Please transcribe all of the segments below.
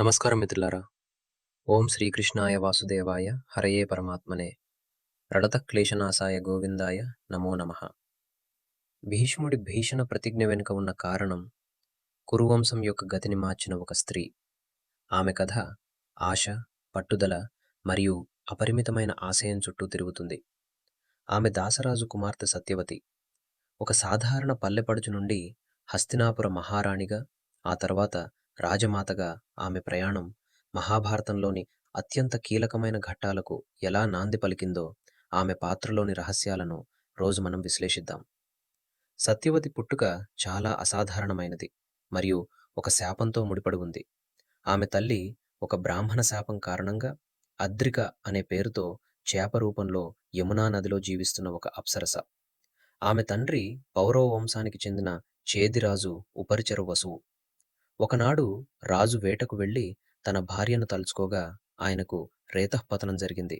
నమస్కారం మిత్రులారా. ఓం శ్రీకృష్ణాయ వాసుదేవాయ హరయే పరమాత్మనే. రడత క్లేశనాశాయ గోవిందాయ నమో నమ. భీష్ముడి భీషణ ప్రతిజ్ఞ వెనుక ఉన్న కారణం కురువంశం యొక్క గతిని మార్చిన ఒక స్త్రీ. ఆమె కథ ఆశ పట్టుదల మరియు అపరిమితమైన ఆశయం చుట్టూ తిరుగుతుంది. ఆమె దాసరాజు కుమార్తె సత్యవతి. ఒక సాధారణ పల్లెపడుచు నుండి హస్తినాపుర మహారాణిగా ఆ తర్వాత రాజమాతగా ఆమె ప్రయాణం మహాభారతంలోని అత్యంత కీలకమైన ఘట్టాలకు ఎలా నాంది పలికిందో ఆమె పాత్రలోని రహస్యాలను రోజు మనం విశ్లేషిద్దాం. సత్యవతి పుట్టుక చాలా అసాధారణమైనది మరియు ఒక శాపంతో ముడిపడి ఉంది. ఆమె తల్లి ఒక బ్రాహ్మణ శాపం కారణంగా అద్రిక అనే పేరుతో చేప రూపంలో యమునా నదిలో జీవిస్తున్న ఒక అప్సరస. ఆమె తండ్రి పౌరవ వంశానికి చెందిన చేదిరాజు ఉపరిచరు వసువు. ఒకనాడు రాజు వేటకు వెళ్ళి తన భార్యను తలుచుకోగా ఆయనకు రేతఃపతనం జరిగింది.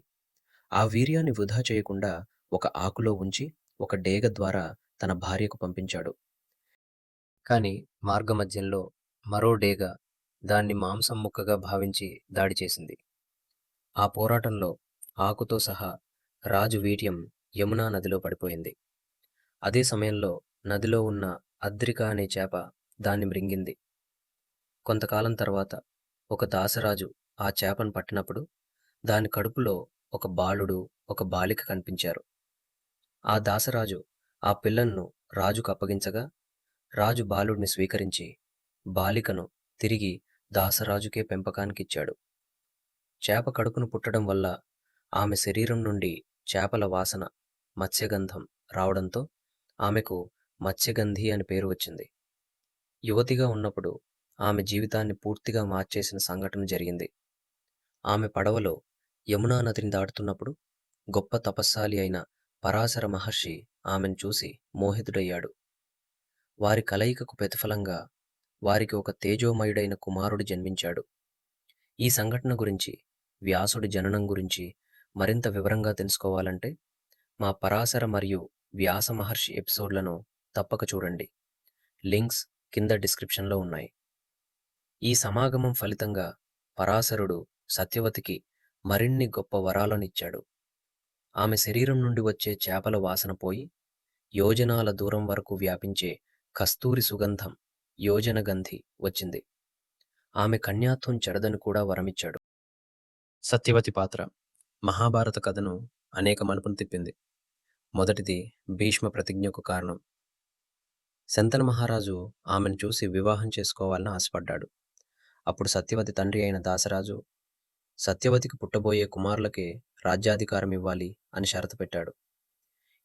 ఆ వీర్యాన్ని వృధా చేయకుండా ఒక ఆకులో ఉంచి ఒక డేగ ద్వారా తన భార్యకు పంపించాడు. కాని మార్గమధ్యంలో మరో డేగ దాన్ని మాంసం ముక్కగా భావించి దాడి చేసింది. ఆ పోరాటంలో ఆకుతో సహా రాజు వీర్యం యమునా నదిలో పడిపోయింది. అదే సమయంలో నదిలో ఉన్న అద్రిక అనే చేప దాన్ని మృంగింది. కొంతకాలం తర్వాత ఒక దాసరాజు ఆ చేపను పట్టినప్పుడు దాని కడుపులో ఒక బాలుడు ఒక బాలిక కనిపించారు. ఆ దాసరాజు ఆ పిల్లలను రాజుకు అప్పగించగా రాజు బాలుడిని స్వీకరించి బాలికను తిరిగి దాసరాజుకే పెంపకానికిచ్చాడు. చేప కడుపును పుట్టడం వల్ల ఆమె శరీరం నుండి చేపల వాసన మత్స్యగంధం రావడంతో ఆమెకు మత్స్యగంధి అని పేరు వచ్చింది. యువతిగా ఉన్నప్పుడు ఆమె జీవితాన్ని పూర్తిగా మార్చేసిన సంఘటన జరిగింది. ఆమె పడవలో యమునా నదిని దాటుతున్నప్పుడు గొప్ప తపస్సాలి అయిన పరాశర మహర్షి ఆమెను చూసి మోహితుడయ్యాడు. వారి కలయికకు ప్రతిఫలంగా వారికి ఒక తేజోమయుడైన కుమారుడు జన్మించాడు. ఈ సంఘటన గురించి వ్యాసుడి జననం గురించి మరింత వివరంగా తెలుసుకోవాలంటే మా పరాశర మరియు వ్యాస మహర్షి ఎపిసోడ్లను తప్పక చూడండి. లింక్స్ కింద డిస్క్రిప్షన్లో ఉన్నాయి. ఈ సమాగమం ఫలితంగా పరాశరుడు సత్యవతికి మరిన్ని గొప్ప వరాలనిచ్చాడు. ఆమె శరీరం నుండి వచ్చే చేపల వాసన పోయి యోజనాల దూరం వరకు వ్యాపించే కస్తూరి సుగంధం యోజనగంధి వచ్చింది. ఆమె కన్యాత్వం చెడదని కూడా వరమిచ్చాడు. సత్యవతి పాత్ర మహాభారత కథను అనేక మలుపును తిప్పింది. మొదటిది భీష్మ ప్రతిజ్ఞకు కారణం. శంతన మహారాజు ఆమెను చూసి వివాహం చేసుకోవాలని ఆశపడ్డాడు. అప్పుడు సత్యవతి తండ్రి అయిన దాసరాజు సత్యవతికి పుట్టబోయే కుమారులకే రాజ్యాధికారం ఇవ్వాలి అని షరతు పెట్టాడు.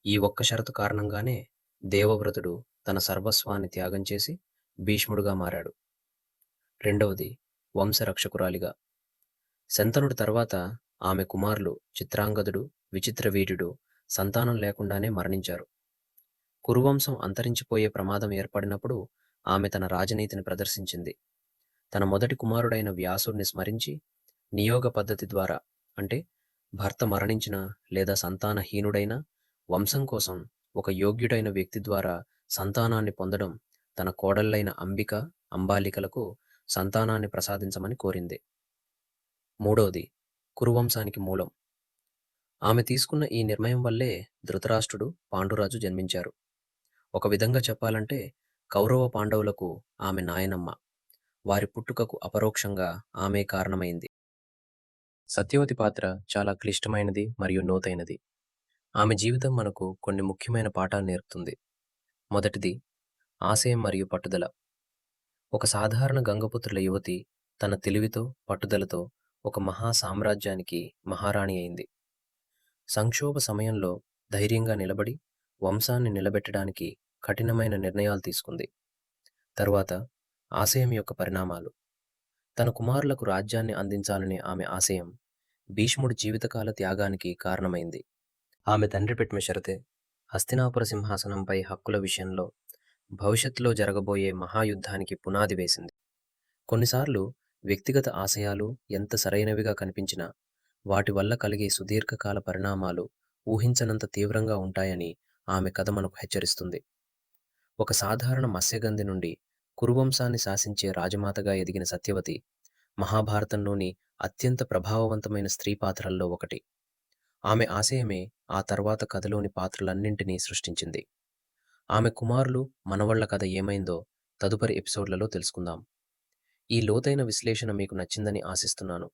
ఈ ఒక్క షరతు కారణంగానే దేవవ్రతుడు తన సర్వస్వాన్ని త్యాగం చేసి భీష్ముడుగా మారాడు. రెండవది వంశరక్షకురాలిగా. శంతనుడి తర్వాత ఆమె కుమారులు చిత్రాంగదుడు విచిత్రవీర్యుడు సంతానం లేకుండానే మరణించారు. కురువంశం అంతరించిపోయే ప్రమాదం ఏర్పడినప్పుడు ఆమె తన రాజనీతిని ప్రదర్శించింది. తన మొదటి కుమారుడైన వ్యాసుడిని స్మరించి నియోగ పద్ధతి ద్వారా అంటే భర్త మరణించిన లేదా సంతానహీనుడైన వంశం కోసం ఒక యోగ్యుడైన వ్యక్తి ద్వారా సంతానాన్ని పొందడం తన కోడళ్ళైన అంబిక అంబాలికలకు సంతానాన్ని ప్రసాదించమని కోరింది. మూడవది కురువంశానికి మూలం. ఆమె తీసుకున్న ఈ నిర్ణయం వల్లే ధృతరాష్ట్రుడు పాండురాజు జన్మించారు. ఒక విధంగా చెప్పాలంటే కౌరవ పాండవులకు ఆమె నాయనమ్మ. వారి పుట్టుకకు అపరోక్షంగా ఆమె కారణమైంది. సత్యవతి పాత్ర చాలా క్లిష్టమైనది మరియు లోతైనది. ఆమె జీవితం మనకు కొన్ని ముఖ్యమైన పాఠాలు నేర్పుతుంది. మొదటిది ఆశయం మరియు పట్టుదల. ఒక సాధారణ గంగపుత్రుల యువతి తన తెలివితో పట్టుదలతో ఒక మహా సామ్రాజ్యానికి మహారాణి అయింది. సంక్షోభ సమయంలో ధైర్యంగా నిలబడి వంశాన్ని నిలబెట్టడానికి కఠినమైన నిర్ణయాలు తీసుకుంది. తరువాత ఆశయం యొక్క పరిణామాలు. తన కుమారులకు రాజ్యాన్ని అందించాలనే ఆమె ఆశయం భీష్ముడి జీవితకాల త్యాగానికి కారణమైంది. ఆమె తండ్రి పెట్టిన షరతే హస్తినాపుర సింహాసనంపై హక్కుల విషయంలో భవిష్యత్తులో జరగబోయే మహాయుద్ధానికి పునాది వేసింది. కొన్నిసార్లు వ్యక్తిగత ఆశయాలు ఎంత సరైనవిగా కనిపించినా వాటి వల్ల కలిగే సుదీర్ఘకాల పరిణామాలు ఊహించనంత తీవ్రంగా ఉంటాయని ఆమె కథ మనకు హెచ్చరిస్తుంది. ఒక సాధారణ మత్స్యగంధి నుండి కురువంశాన్ని శాసించే రాజమాతగా ఎదిగిన సత్యవతి మహాభారతంలోని అత్యంత ప్రభావవంతమైన స్త్రీ పాత్రల్లో ఒకటి. ఆమె ఆశయమే ఆ తర్వాత కథలోని పాత్రలన్నింటినీ సృష్టించింది. ఆమె కుమారులు, మనవళ్ళ కథ ఏమైందో తదుపరి ఎపిసోడ్లలో తెలుసుకుందాం. ఈ లోతైన విశ్లేషణ మీకు నచ్చిందని ఆశిస్తున్నాను.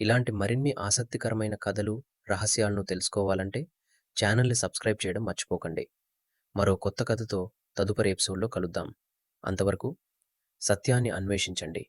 ఇలాంటి మరిన్ని ఆసక్తికరమైన కథలు, రహస్యాలను తెలుసుకోవాలంటే ఛానల్ని సబ్స్క్రైబ్ చేయడం మర్చిపోకండి. మరో కొత్త కథతో తదుపరి ఎపిసోడ్లో కలుద్దాం. అంతవరకు సత్యాన్ని అన్వేషించండి.